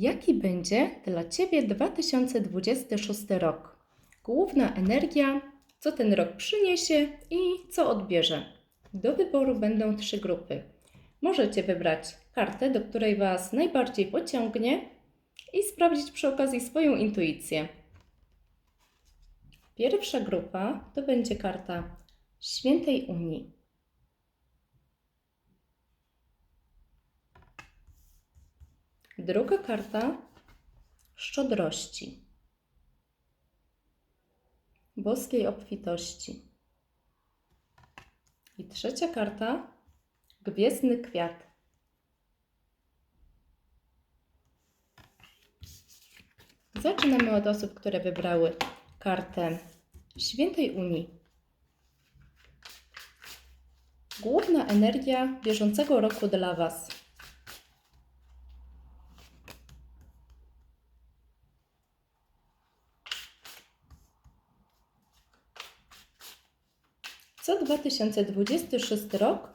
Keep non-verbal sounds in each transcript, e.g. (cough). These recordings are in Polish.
Jaki będzie dla Ciebie 2026 rok? Główna energia, co ten rok przyniesie i co odbierze. Do wyboru będą trzy grupy. Możecie wybrać kartę, do której Was najbardziej pociągnie i sprawdzić przy okazji swoją intuicję. Pierwsza grupa to będzie karta Świętej Unii. Druga karta szczodrości, boskiej obfitości. I trzecia karta gwiezdny kwiat. Zaczynamy od osób, które wybrały kartę Świętej Unii. Główna energia bieżącego roku dla Was. Co 2026 rok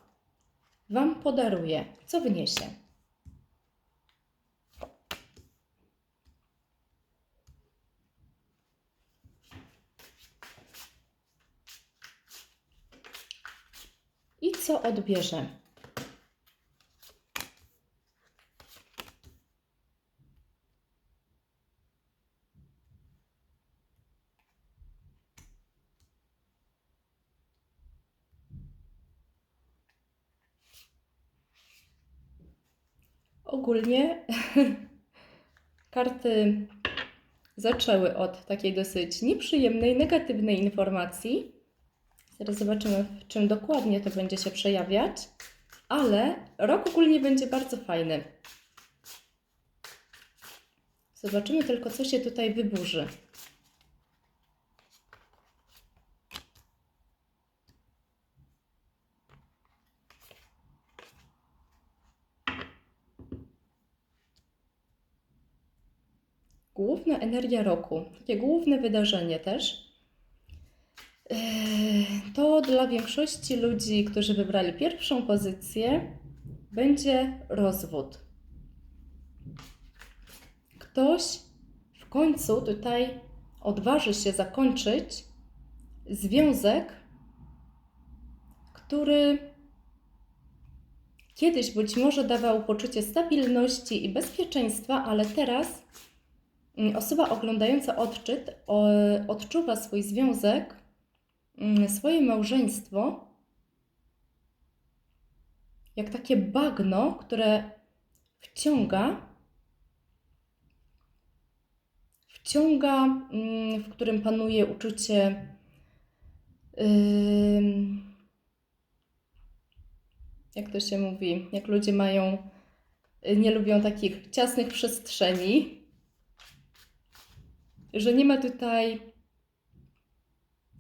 Wam podaruje? Co wniesie? I co odbierze? Ogólnie (laughs) karty zaczęły od takiej dosyć nieprzyjemnej, negatywnej informacji. Zaraz zobaczymy, w czym dokładnie to będzie się przejawiać, ale rok ogólnie będzie bardzo fajny. Zobaczymy tylko, co się tutaj wyburzy. Główna energia roku, takie główne wydarzenie też. Yy, To dla większości ludzi, którzy wybrali pierwszą pozycję, będzie rozwód. Ktoś w końcu tutaj odważy się zakończyć związek, który kiedyś być może dawał poczucie stabilności i bezpieczeństwa, ale teraz osoba oglądająca odczyt odczuwa swój związek, mm, swoje małżeństwo jak takie bagno, które wciąga, wciąga, mm, w którym panuje uczucie jak to się mówi, jak ludzie mają, nie lubią takich ciasnych przestrzeni, że nie ma tutaj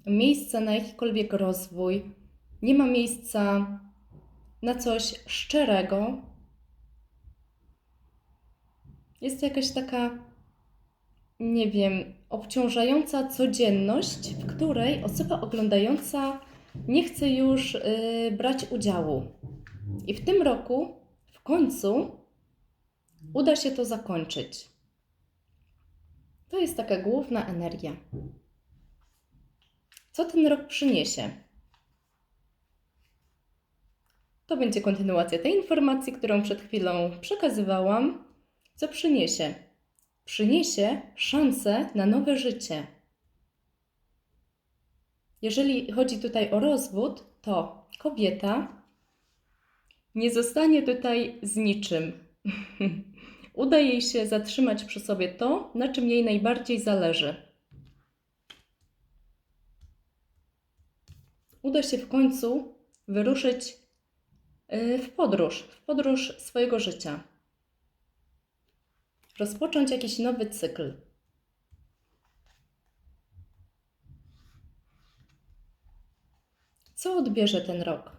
miejsca na jakikolwiek rozwój, nie ma miejsca na coś szczerego. Jest to jakaś taka, nie wiem, obciążająca codzienność, w której osoba oglądająca nie chce już y, brać udziału. I w tym roku w końcu uda się to zakończyć. To jest taka główna energia. Co ten rok przyniesie? To będzie kontynuacja tej informacji, którą przed chwilą przekazywałam. Co przyniesie? Przyniesie szansę na nowe życie. Jeżeli chodzi tutaj o rozwód, to kobieta nie zostanie tutaj z niczym. (laughs) Uda jej się zatrzymać przy sobie to, na czym jej najbardziej zależy. Uda się w końcu wyruszyć y, w podróż, w podróż swojego życia. Rozpocząć jakiś nowy cykl. Co odbierze ten rok?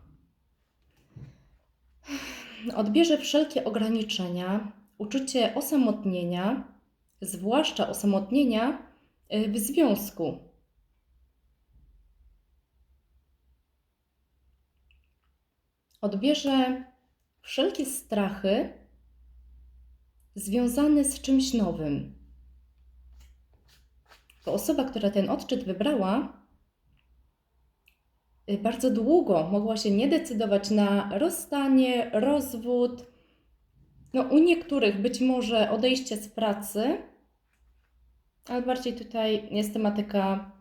Odbierze wszelkie ograniczenia, uczucie osamotnienia, zwłaszcza osamotnienia y, w związku. Odbierze wszelkie strachy związany z czymś nowym. To osoba, która ten odczyt wybrała, y, bardzo długo mogła się nie decydować na rozstanie, rozwód. No, u niektórych być może odejście z pracy, ale bardziej tutaj jest tematyka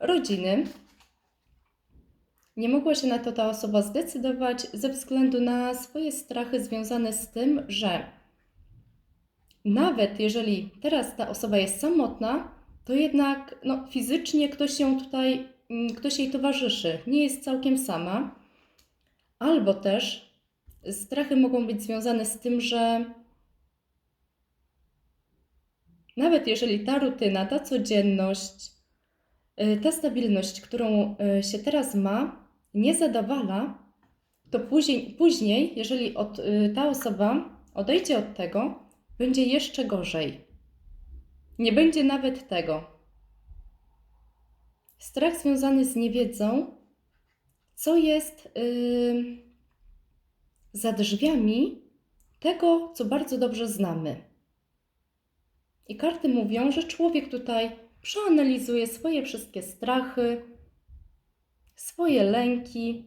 rodziny. Nie mogła się na to ta osoba zdecydować ze względu na swoje strachy związane z tym, że nawet jeżeli teraz ta osoba jest samotna, to jednak no, fizycznie ktoś ją tutaj, mm, ktoś jej towarzyszy, nie jest całkiem sama. Albo też strachy mogą być związane z tym, że nawet jeżeli ta rutyna, ta codzienność, y, ta stabilność, którą y, się teraz ma, nie zadawala, to później, później jeżeli od, y, ta osoba odejdzie od tego, będzie jeszcze gorzej. Nie będzie nawet tego. Strach związany z niewiedzą, co jest yy, za drzwiami tego, co bardzo dobrze znamy. I karty mówią, że człowiek tutaj przeanalizuje swoje wszystkie strachy, swoje lęki,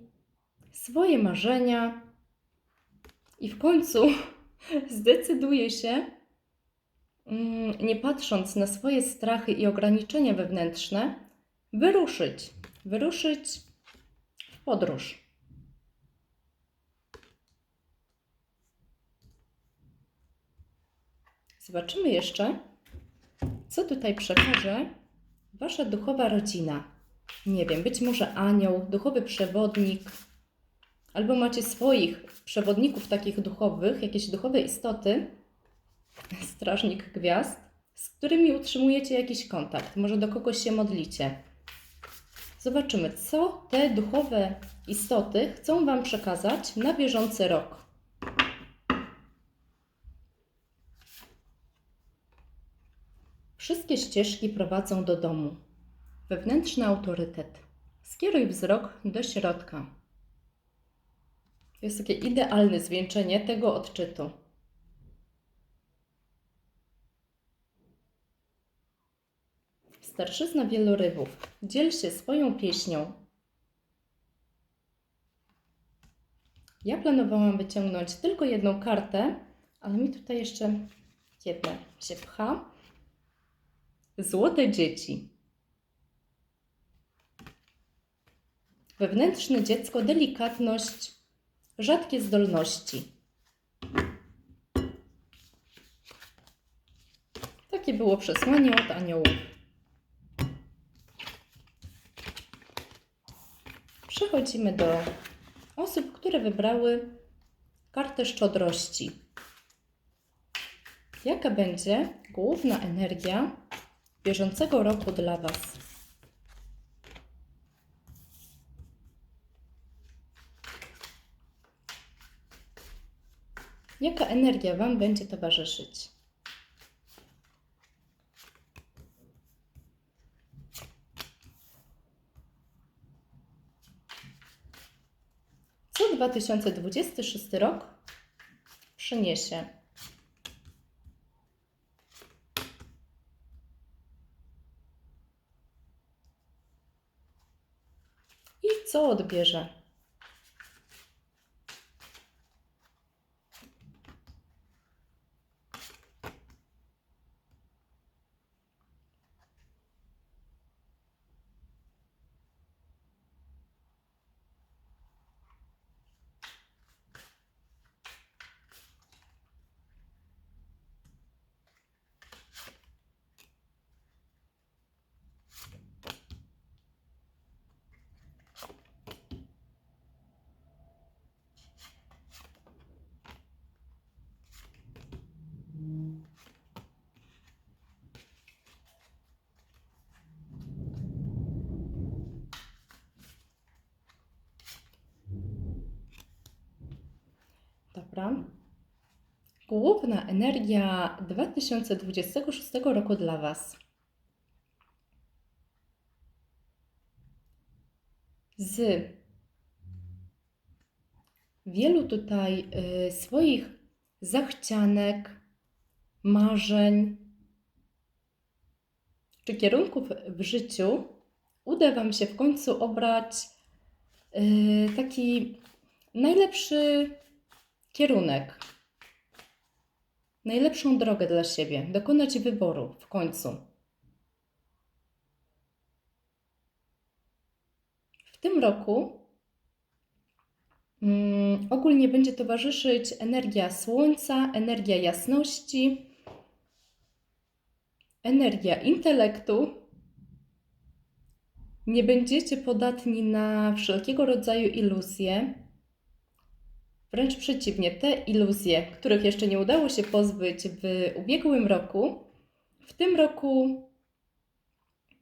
swoje marzenia i w końcu (laughs) zdecyduje się, mm, nie patrząc na swoje strachy i ograniczenia wewnętrzne, wyruszyć, wyruszyć w podróż. Zobaczymy jeszcze, co tutaj przekaże Wasza duchowa rodzina. Nie wiem, być może anioł, duchowy przewodnik, albo macie swoich przewodników takich duchowych, jakieś duchowe istoty, strażnik gwiazd, z którymi utrzymujecie jakiś kontakt. Może do kogoś się modlicie. Zobaczymy, co te duchowe istoty chcą Wam przekazać na bieżący rok. Wszystkie ścieżki prowadzą do domu. Wewnętrzny autorytet. Skieruj wzrok do środka. Jest takie idealne zwieńczenie tego odczytu. Starszyzna wielorybów. Dziel się swoją pieśnią. Ja planowałam wyciągnąć tylko jedną kartę, ale mi tutaj jeszcze jedna się pcha. Złote dzieci. Wewnętrzne dziecko, delikatność, rzadkie zdolności. Takie było przesłanie od aniołów. Przechodzimy do osób, które wybrały kartę szczodrości. Jaka będzie główna energia bieżącego roku dla Was? Jaka energia Wam będzie towarzyszyć? Co 2026 rok przyniesie? I co odbierze? Dobra. Główna energia 2026 roku dla Was. Z wielu tutaj y, swoich zachcianek, marzeń czy kierunków w życiu uda Wam się w końcu obrać yy, taki najlepszy kierunek, najlepszą drogę dla siebie, dokonać wyboru w końcu. W tym roku mm, ogólnie będzie towarzyszyć energia słońca, energia jasności, energia intelektu. Nie będziecie podatni na wszelkiego rodzaju iluzje. Wręcz przeciwnie, te iluzje, których jeszcze nie udało się pozbyć w ubiegłym roku, w tym roku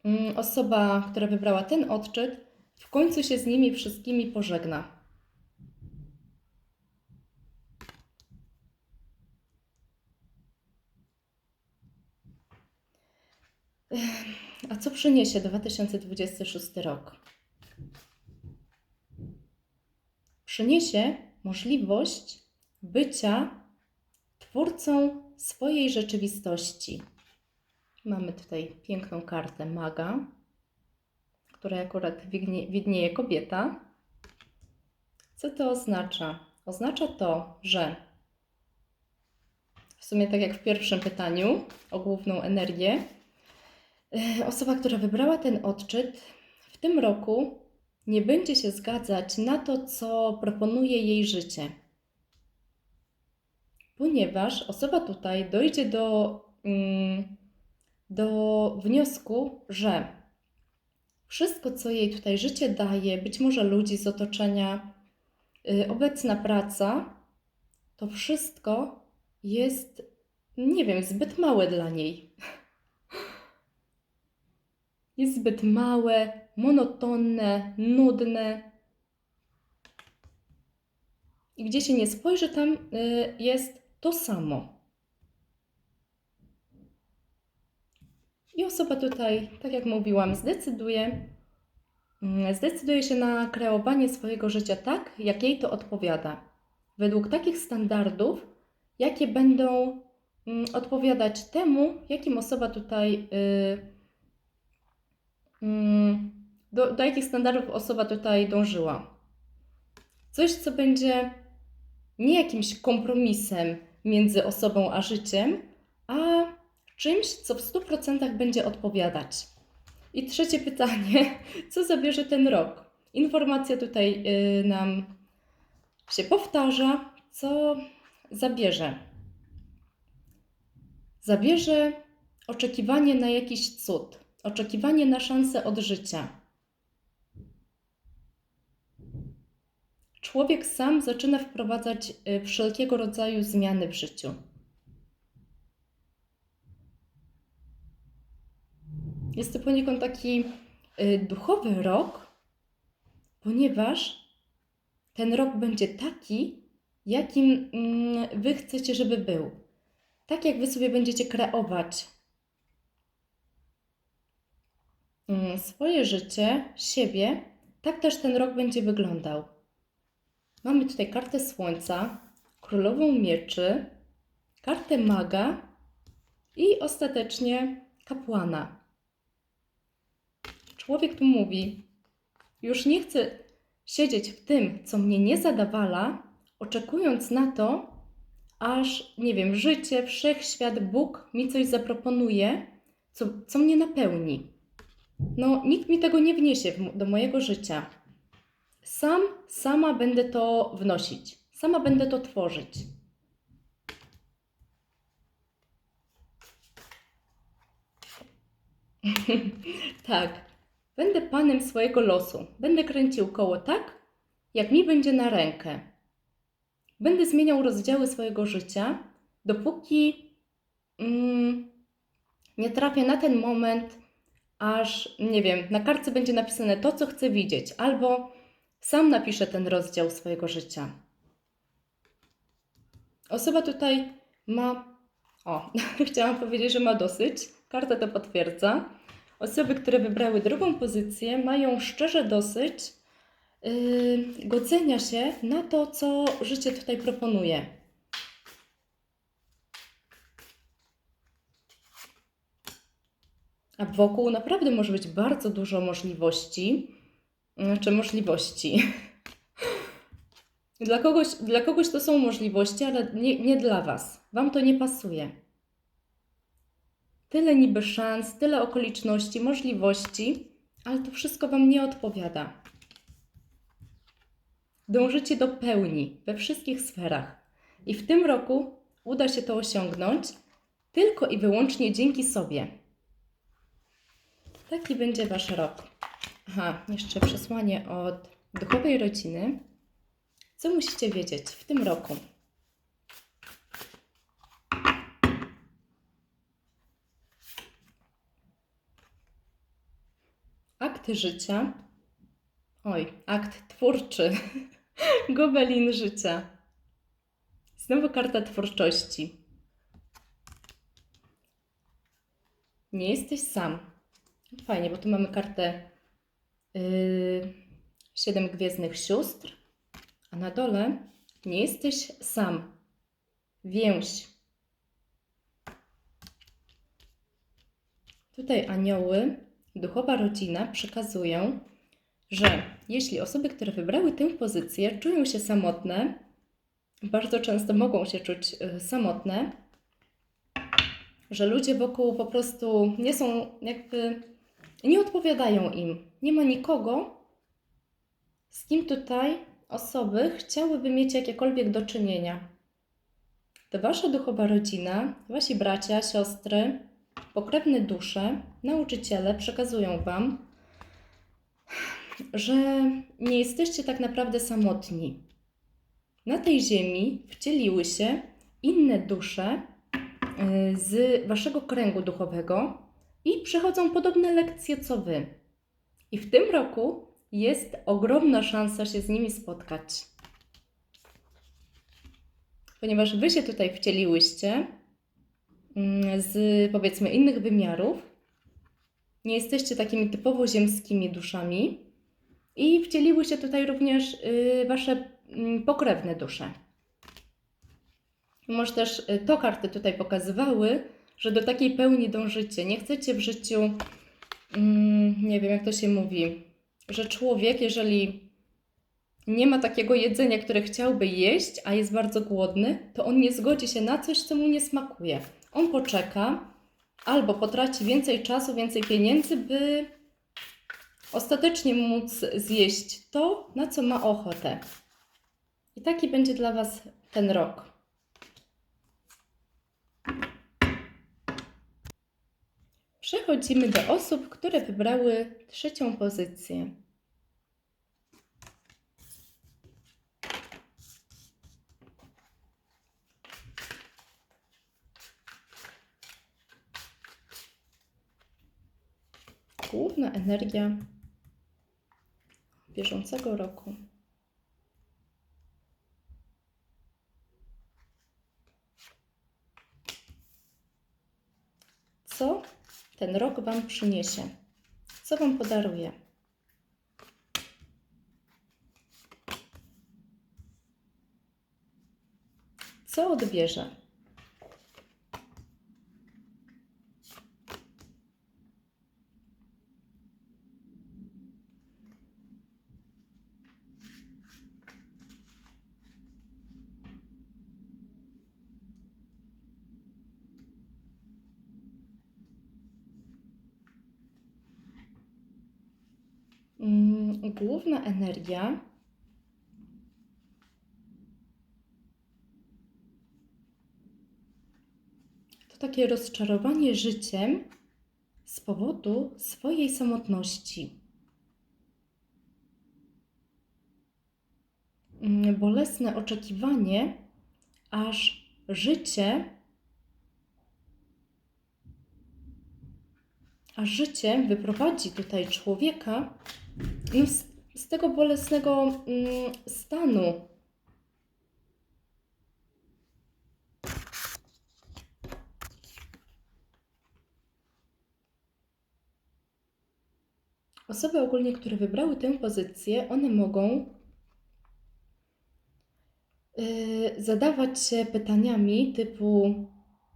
mm, osoba, która wybrała ten odczyt, w końcu się z nimi wszystkimi pożegna. A co przyniesie 2026 rok? Przyniesie możliwość bycia twórcą swojej rzeczywistości. Mamy tutaj piękną kartę maga, której akurat widnie- widnieje kobieta. Co to oznacza? Oznacza to, że w sumie tak jak w pierwszym pytaniu o główną energię, e, osoba, która wybrała ten odczyt, w tym roku nie będzie się zgadzać na to, co proponuje jej życie. Ponieważ osoba tutaj dojdzie do, mm, do wniosku, że wszystko, co jej tutaj życie daje, być może ludzi z otoczenia, y, obecna praca, to wszystko jest, nie wiem, zbyt małe dla niej. (laughs) Jest zbyt małe, monotonne, nudne. I gdzie się nie spojrzy, tam y, jest to samo. I osoba tutaj, tak jak mówiłam, zdecyduje, mm, zdecyduje się na kreowanie swojego życia tak, jak jej to odpowiada. Według takich standardów, jakie będą mm, odpowiadać temu, jakim osoba tutaj, y, mm, do, do jakich standardów osoba tutaj dążyła. Coś, co będzie nie jakimś kompromisem między osobą a życiem, a czymś, co w 100% będzie odpowiadać. I trzecie pytanie, (laughs) co zabierze ten rok? Informacja tutaj y, nam się powtarza, co zabierze. Zabierze oczekiwanie na jakiś cud, oczekiwanie na szansę od życia. Człowiek sam zaczyna wprowadzać y, wszelkiego rodzaju zmiany w życiu. Jest to poniekąd taki y, duchowy rok, ponieważ ten rok będzie taki, jakim mm, Wy chcecie, żeby był. Tak jak Wy sobie będziecie kreować mm, swoje życie, siebie, tak też ten rok będzie wyglądał. Mamy tutaj kartę Słońca, Królową Mieczy, kartę Maga i ostatecznie Kapłana. Człowiek tu mówi: Już nie chcę siedzieć w tym, co mnie nie zadawala, oczekując na to, aż, nie wiem, życie, wszechświat, Bóg mi coś zaproponuje, co, co mnie napełni. No, nikt mi tego nie wniesie do mojego życia. Sam, sama będę to wnosić, sama będę to tworzyć. (laughs) tak, będę panem swojego losu. Będę kręcił koło tak, jak mi będzie na rękę. Będę zmieniał rozdziały swojego życia, dopóki mm, nie trafię na ten moment, aż, nie wiem, na kartce będzie napisane to, co chcę widzieć, albo sam napiszę ten rozdział swojego życia. Osoba tutaj ma. O, (laughs) chciałam powiedzieć, że ma dosyć. Karta to potwierdza. Osoby, które wybrały drugą pozycję, mają szczerze dosyć yy, godzenia się na to, co życie tutaj proponuje. A wokół naprawdę może być bardzo dużo możliwości, znaczy możliwości. (laughs) Dla kogoś, dla kogoś to są możliwości, ale nie, nie dla Was. Wam to nie pasuje. Tyle niby szans, tyle okoliczności, możliwości, ale to wszystko Wam nie odpowiada. Dążycie do pełni we wszystkich sferach. I w tym roku uda się to osiągnąć tylko i wyłącznie dzięki sobie. Taki będzie Wasz rok. Aha, jeszcze przesłanie od duchowej rodziny. Co musicie wiedzieć w tym roku? Akty życia. Oj, akt twórczy. (laughs) Gobelin życia. Znowu karta twórczości. Nie jesteś sam. Fajnie, bo tu mamy kartę Siedem Gwiezdnych Sióstr, a na dole nie jesteś sam. Więź. Tutaj anioły, duchowa rodzina przekazują, że jeśli osoby, które wybrały tę pozycję, czują się samotne, bardzo często mogą się czuć y, samotne, że ludzie wokół po prostu nie są jakby, nie odpowiadają im. Nie ma nikogo, z kim tutaj osoby chciałyby mieć jakiekolwiek do czynienia. To wasza duchowa rodzina, wasi bracia, siostry, pokrewne dusze, nauczyciele przekazują wam, że nie jesteście tak naprawdę samotni. Na tej ziemi wcieliły się inne dusze y, z waszego kręgu duchowego i przechodzą podobne lekcje co wy. I w tym roku jest ogromna szansa się z nimi spotkać. Ponieważ wy się tutaj wcieliłyście mm, z powiedzmy innych wymiarów, nie jesteście takimi typowo ziemskimi duszami i wcieliły się tutaj również y, wasze mm, pokrewne dusze. Może też y, to karty tutaj pokazywały, że do takiej pełni dążycie. Nie chcecie w życiu, mm, nie wiem jak to się mówi, że człowiek, jeżeli nie ma takiego jedzenia, które chciałby jeść, a jest bardzo głodny, to on nie zgodzi się na coś, co mu nie smakuje. On poczeka albo potraci więcej czasu, więcej pieniędzy, by ostatecznie móc zjeść to, na co ma ochotę. I taki będzie dla Was ten rok. Przechodzimy do osób, które wybrały trzecią pozycję. Główna energia bieżącego roku. Co ten rok Wam przyniesie? Co Wam podaruje? Co odbierze? Główna energia to takie rozczarowanie życiem z powodu swojej samotności. Mm, Bolesne oczekiwanie, aż życie, a życie wyprowadzi tutaj człowieka no, z, z tego bolesnego mm, stanu. Osoby ogólnie, które wybrały tę pozycję, one mogą yy, zadawać się pytaniami typu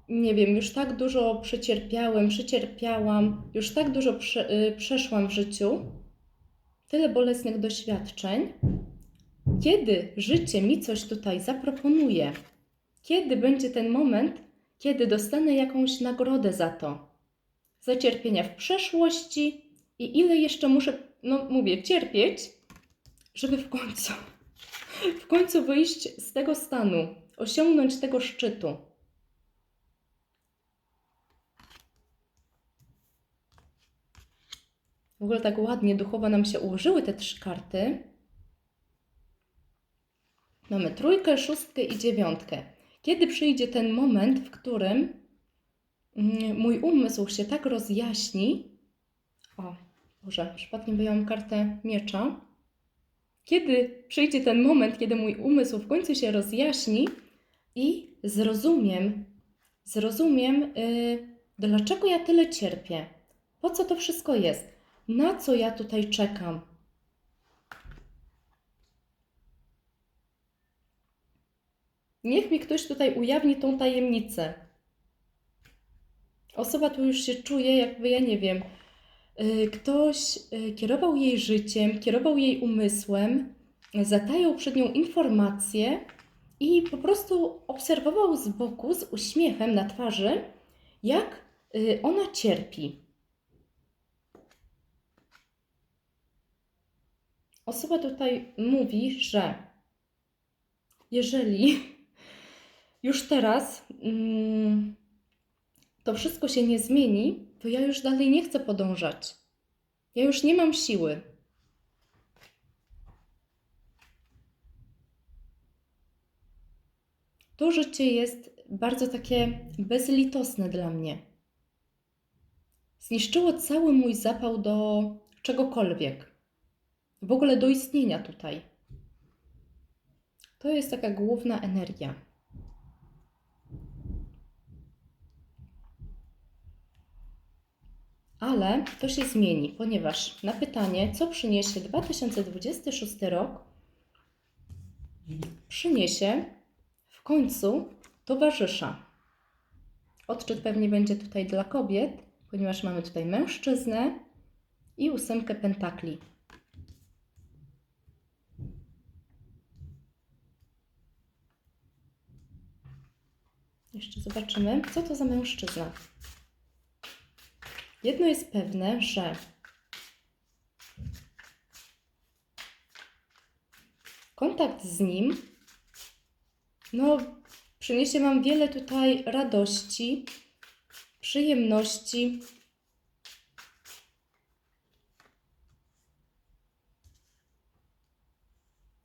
nie wiem, już tak dużo przecierpiałem, przecierpiałam, już tak dużo prze, y, przeszłam w życiu, tyle bolesnych doświadczeń. Kiedy życie mi coś tutaj zaproponuje, kiedy będzie ten moment, kiedy dostanę jakąś nagrodę za to, za cierpienia w przeszłości i ile jeszcze muszę, no mówię, cierpieć, żeby w końcu, w końcu wyjść z tego stanu, osiągnąć tego szczytu. W ogóle tak ładnie duchowo nam się ułożyły te trzy karty. Mamy trójkę, szóstkę i dziewiątkę. Kiedy przyjdzie ten moment, w którym mm, mój umysł się tak rozjaśni. O, Boże, przypadkiem wyjąłem kartę miecza. Kiedy przyjdzie ten moment, kiedy mój umysł w końcu się rozjaśni i zrozumiem, zrozumiem, yy, dlaczego ja tyle cierpię, po co to wszystko jest, na co ja tutaj czekam. Niech mi ktoś tutaj ujawni tą tajemnicę. Osoba tu już się czuje, jakby ja nie wiem, y, ktoś y, kierował jej życiem, kierował jej umysłem, zatajał przed nią informacje i po prostu obserwował z boku, z uśmiechem na twarzy, jak y, ona cierpi. Osoba tutaj mówi, że jeżeli (laughs) już teraz mm, to wszystko się nie zmieni, to ja już dalej nie chcę podążać. Ja już nie mam siły. To życie jest bardzo takie bezlitosne dla mnie. Zniszczyło cały mój zapał do czegokolwiek, w ogóle do istnienia tutaj. To jest taka główna energia. Ale to się zmieni, ponieważ na pytanie, co przyniesie 2026 rok, przyniesie w końcu towarzysza. Odczyt pewnie będzie tutaj dla kobiet, ponieważ mamy tutaj mężczyznę i ósemkę pentakli. Jeszcze zobaczymy, co to za mężczyzna. Jedno jest pewne, że kontakt z nim no, przyniesie Wam wiele tutaj radości, przyjemności.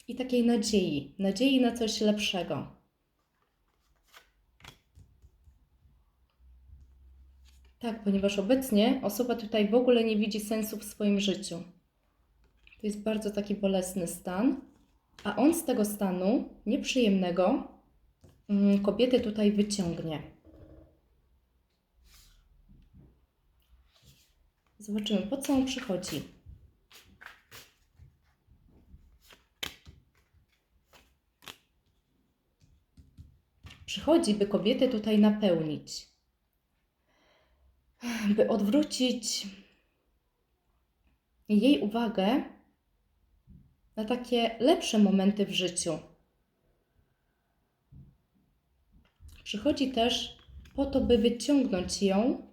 I takiej nadziei, nadziei na coś lepszego. Tak, ponieważ obecnie osoba tutaj w ogóle nie widzi sensu w swoim życiu. To jest bardzo taki bolesny stan, a on z tego stanu nieprzyjemnego mm, kobietę tutaj wyciągnie. Zobaczymy, po co on przychodzi. Przychodzi, by kobietę tutaj napełnić by odwrócić jej uwagę na takie lepsze momenty w życiu. Przychodzi też po to, by wyciągnąć ją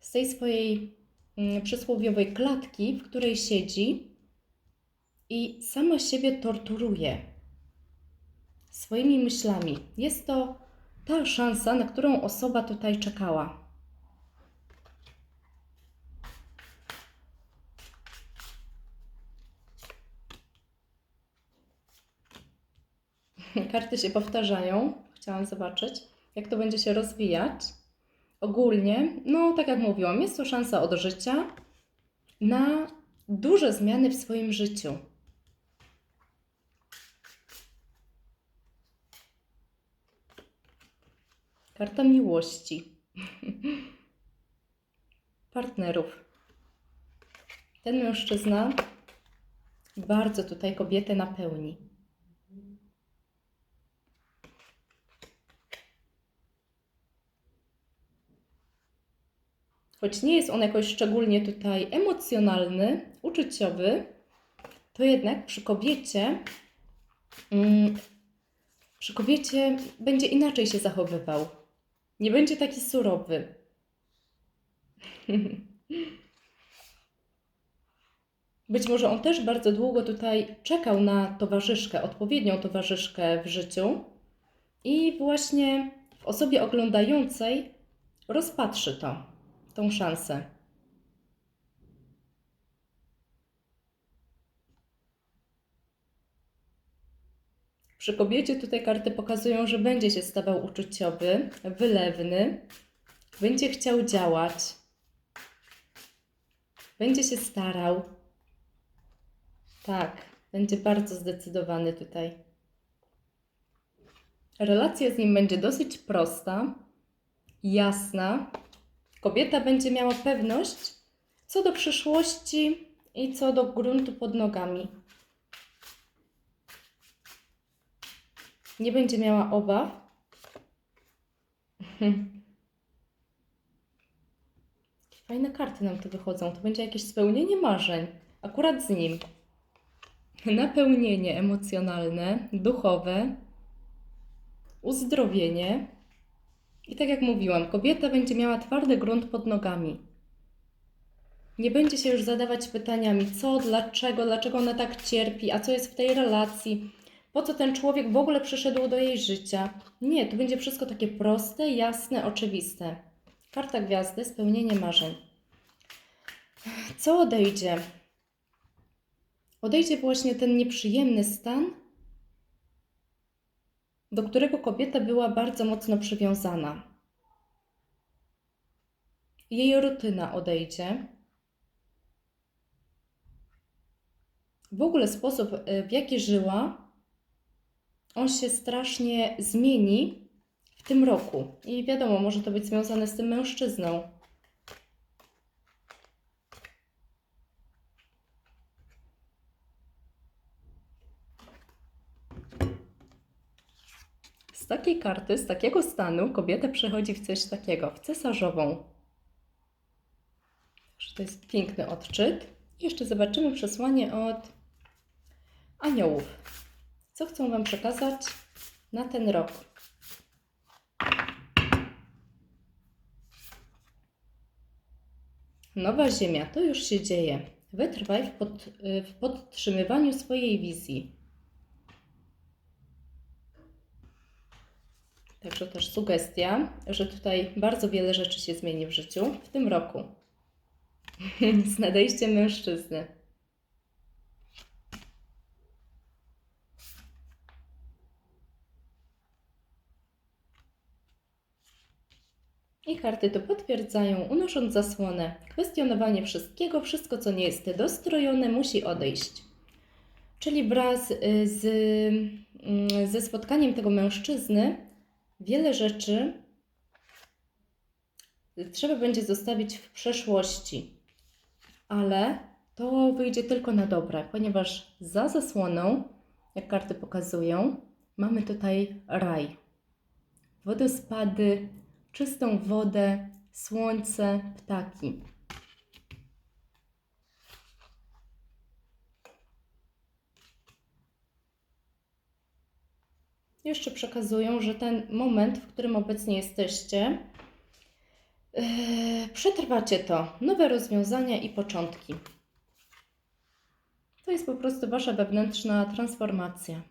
z tej swojej mm, przysłowiowej klatki, w której siedzi i sama siebie torturuje swoimi myślami. Jest to ta szansa, na którą osoba tutaj czekała. (laughs) Karty się powtarzają. Chciałam zobaczyć, jak to będzie się rozwijać. Ogólnie, no tak jak mówiłam, jest to szansa od życia na duże zmiany w swoim życiu. Karta miłości. (laughs) Partnerów. Ten mężczyzna bardzo tutaj kobietę napełni. Choć nie jest on jakoś szczególnie tutaj emocjonalny, uczuciowy, to jednak przy kobiecie mm, przy kobiecie będzie inaczej się zachowywał. Nie będzie taki surowy. (laughs) Być może on też bardzo długo tutaj czekał na towarzyszkę, odpowiednią towarzyszkę w życiu i właśnie w osobie oglądającej rozpatrzy to, tą szansę. Przy kobiecie tutaj karty pokazują, że będzie się stawał uczuciowy, wylewny, będzie chciał działać, będzie się starał. Tak, będzie bardzo zdecydowany tutaj. Relacja z nim będzie dosyć prosta, jasna. Kobieta będzie miała pewność co do przyszłości i co do gruntu pod nogami. Nie będzie miała obaw. (laughs) Fajne karty nam tu wychodzą. To będzie jakieś spełnienie marzeń. Akurat z nim. Napełnienie emocjonalne, duchowe, uzdrowienie. I tak jak mówiłam, kobieta będzie miała twardy grunt pod nogami. Nie będzie się już zadawać pytaniami, co, dlaczego, dlaczego ona tak cierpi, a co jest w tej relacji, po co ten człowiek w ogóle przyszedł do jej życia. Nie, to będzie wszystko takie proste, jasne, oczywiste. Karta gwiazdy, spełnienie marzeń. Co odejdzie? Odejdzie właśnie ten nieprzyjemny stan, do którego kobieta była bardzo mocno przywiązana. Jej rutyna odejdzie. W ogóle sposób, y, w jaki żyła, on się strasznie zmieni w tym roku. I wiadomo, może to być związane z tym mężczyzną. Z takiej karty, z takiego stanu kobieta przechodzi w coś takiego, w cesarzową. To jest piękny odczyt. Jeszcze zobaczymy przesłanie od aniołów. Co chcą Wam przekazać na ten rok? Nowa Ziemia, to już się dzieje. Wytrwaj w, pod, w podtrzymywaniu swojej wizji. Także też sugestia, że tutaj bardzo wiele rzeczy się zmieni w życiu w tym roku. (laughs) Z nadejściem mężczyzny. I karty to potwierdzają, unosząc zasłonę. Kwestionowanie wszystkiego, wszystko co nie jest dostrojone, musi odejść. Czyli wraz y, z, mm, ze spotkaniem tego mężczyzny wiele rzeczy trzeba będzie zostawić w przeszłości, ale to wyjdzie tylko na dobre, ponieważ za zasłoną, jak karty pokazują, mamy tutaj raj. Wodospady, czystą wodę, słońce, ptaki. Jeszcze przekazują, że ten moment, w którym obecnie jesteście, yy, przetrwacie to. Nowe rozwiązania i początki. To jest po prostu Wasza wewnętrzna transformacja.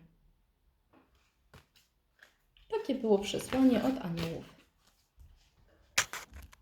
Takie było przesłanie od aniołów.